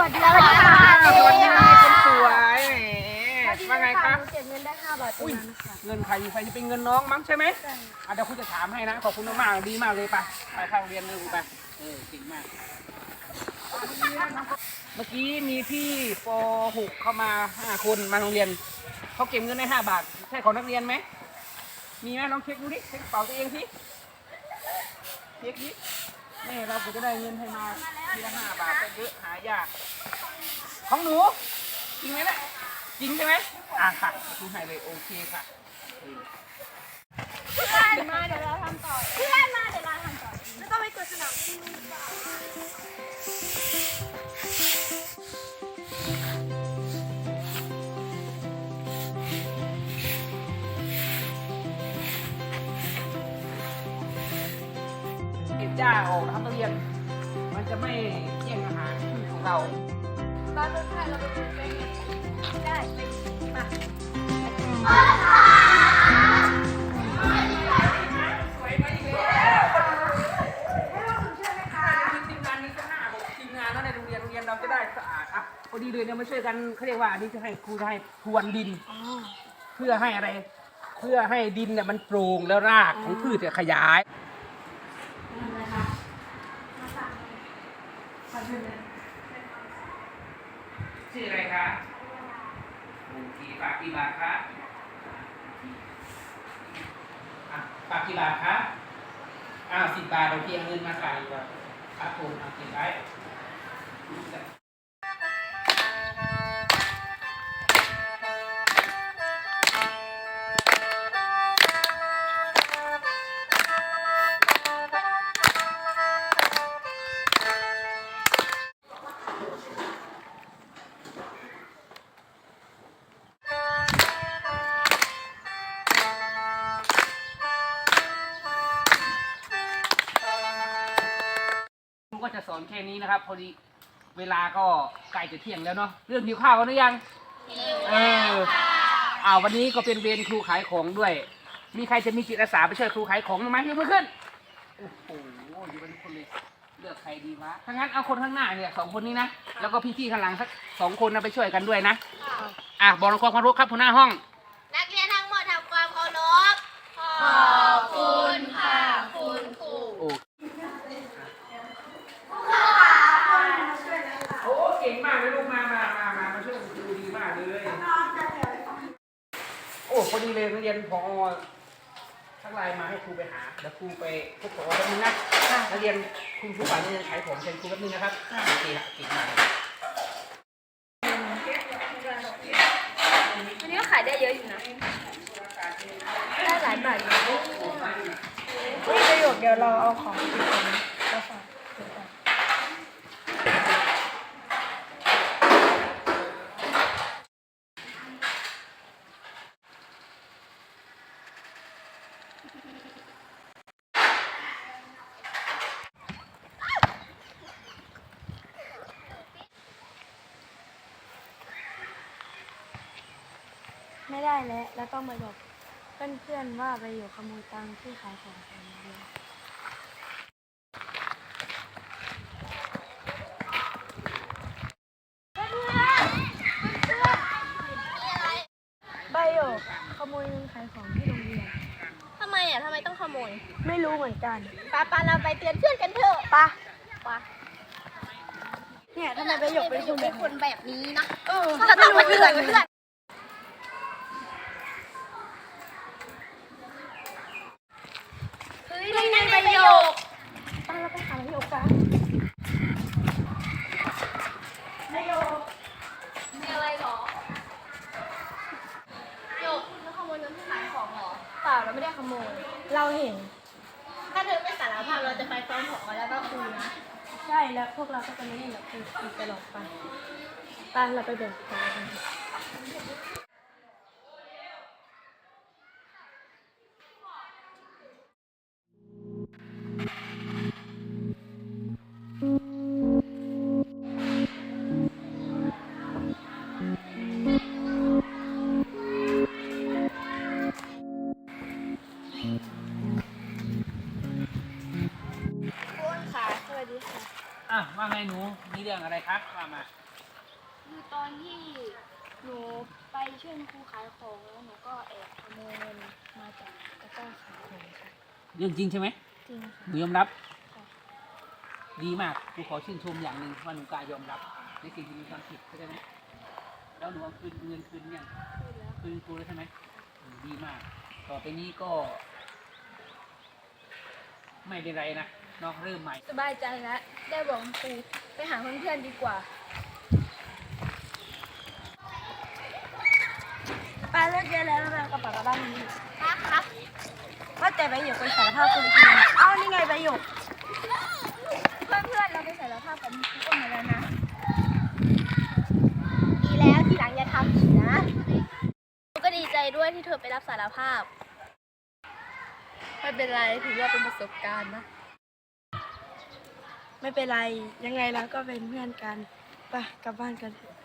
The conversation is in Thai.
วัสดีค่ะสวัสดีคนสวยแหมว่าไงคะเก็บเงินได้ห้าบาทตรงนั้นนะคะ เงินใครใครจะเป็นเงินน้องมั้งใช่ไหมอะเดี๋ยวคุณจะถามให้นะขอบคุณมากๆดีมากเลยไปไปเข้าโรงเรียนเลยไปเออเก่งมาก เมื่อกี้มีพี่ป .6 เข้ามาห้าคนมาโรงเรียนเขาเก็บเงินได้ห้าบาทใช่ของนักเรียนไหมมีไหมลองเช็คดูดิเช็คกระเป๋าตัวเองสิเช็คดิ แม่เราก็จะได้เงินให้มาทีละห้าบาทก็เยอะหายาก ของหนูจริงไหมเนี่ยจริงใช่ไหมอะค่ะคุณให้เลยโอเคค่ะ เก็บจ้าออกนะครับนักเรียน มันจะไม่แย่งอาหารของเราบ้านเพื่อนเราไปดูเป็นได้ไปมาทีมงานนี้ก็ห้าทีมงานในโรงเรียนเราจะได้สะอาดอะพอดีเลยเนี่ยมาช่วยกันเขาเรียกว่าอันนี้จะให้ครูจะให้พรวนดินเพื่อให้อะไร เพื่อให้ดินเนี่ยมันโปร่งแล้วรากของพืชจะขยาย ชื่ออะไรคะโอเคฝากกี่บาทคะอะฝากกี่บาทคะอ้าวสิบบาทเราเพียงเงินมาใส่ก่อนครับผมเอาเก็บไว้ สอนแค่นี้นะครับ พอดีเวลาก็ใกล้จะเที่ยงแล้วเนาะเรื่องหิวข้าวกันหรือยังเอออ่าวันนี้ก็เป็นเวรครูขายของด้วย มีใครจะมีจิตอาสาไปช่วยครูขายของไหมยกมือขึ้นโอ้โหอยู่เป็นคนเลยเลือกใครดีวะถ้างั้นเอาคนข้างหน้าเนี่ยสองคนนี้นะแล้วก็พี่ๆข้างหลังสักสองคนนะไปช่วยกันด้วยนะอะบอกความเคารพครับหัวหน้าห้อง นักเรียนทั้งหมดทำความเคารพขอบคุณค่ะ คุณครู โอ้โอ้เก่งมากเลยลูกมามามามามาช่วยคุณครูดีมากเลย โอ้ พอดีเลยนักเรียนพอทักไลน์มาให้ครูไปหาเดี๋ยวครูไปพบผอแป๊บนึงนะนักเรียนคุณครูป่านนี่ขายของเชิญครูแป๊บนึงนะครับโอเคละเก่งมากเลยวันนี้ก็ขายได้เยอะอยู่นะได้หลายบาทอยู่นะนี่ประโยคเดี๋ยวเราเอาของไปกินกันแล้วฝากเดี๋ยวก่อน ไม่ได้แล้ว แล้วต้องมาบอกเพื่อนๆว่าประโยคขโมยตังค์ที่ขายของของโรงเรียนใบโยกขโมยเงินขายของที่โรงเรียน ทำไมอะทำไมต้องขโมยไม่รู้เหมือนกันปาปาเราไปเตือนเพื่อนกันเถอะปะปะเนี่ยทำไมใบโยกเป็นคนเป็แบนบคนแบบนี้นะเออเราต้องมาเตือนเพื่อน โยกป้าเราไปหานายโยกกันนายโยกมีอะไรหรอโยกคุณขโมยเงินที่ขายของหรอเปล่าเราไม่ได้ขโมย เราเห็น ถ้าเธอไม่สารภาพเราจะไปฟ้องของแล้วก็ครูนะ ใช่แล้วพวกเราก็จะไม่เล่นกับคุณอตลอดไปปาเราไปแบ่งกัน ค่ะอะว่าไงหนูมีเรื่องอะไรครับว่ามาคือตอนที่หนูไปช่วยครูขายของแล้วหนูก็แอบขโมยเงินมาจากตะกร้าขายของค่ะเรื่องจริงใช่ไหมจริงค่ะ หนูยอมรับ ค่ะ ดีมากครูขอชื่นชมอย่างหนึ่งว่าหนูกล้ายอมรับ ในสิ่งที่มีความผิดเข้าใจไหมแล้วหนูเอาคืนเงินคืนยัง พูดแล้วคืนครูแล้วใช่ไหมอืมดีมาก ต่อไปนี้ก็ ไม่เป็นไรนะ เน้องเริ่มใหม่ สบายใจแล้ว ได้บอกครูไปหาเพื่อนๆดีกว่า ไปเลิกเรียนแล้วเรากระเป๋ากลับบ้านนี้ครับว่าแต่ใบหยกไปสารภาพคุณครูเอ้านี่ไงใบหยก เพื่อนๆเราไปสารภาพกับคุณครูมาแล้วนะ ดีแล้วทีหลังอย่าทำอีกนะก็ดีใจด้วยที่เธอไปรับสารภาพ ไม่เป็นไรถือว่าเป็นประสบการณ์นะ ไม่เป็นไรยังไงเราก็เป็นเพื่อนกันไปกลับบ้านกันเถอะ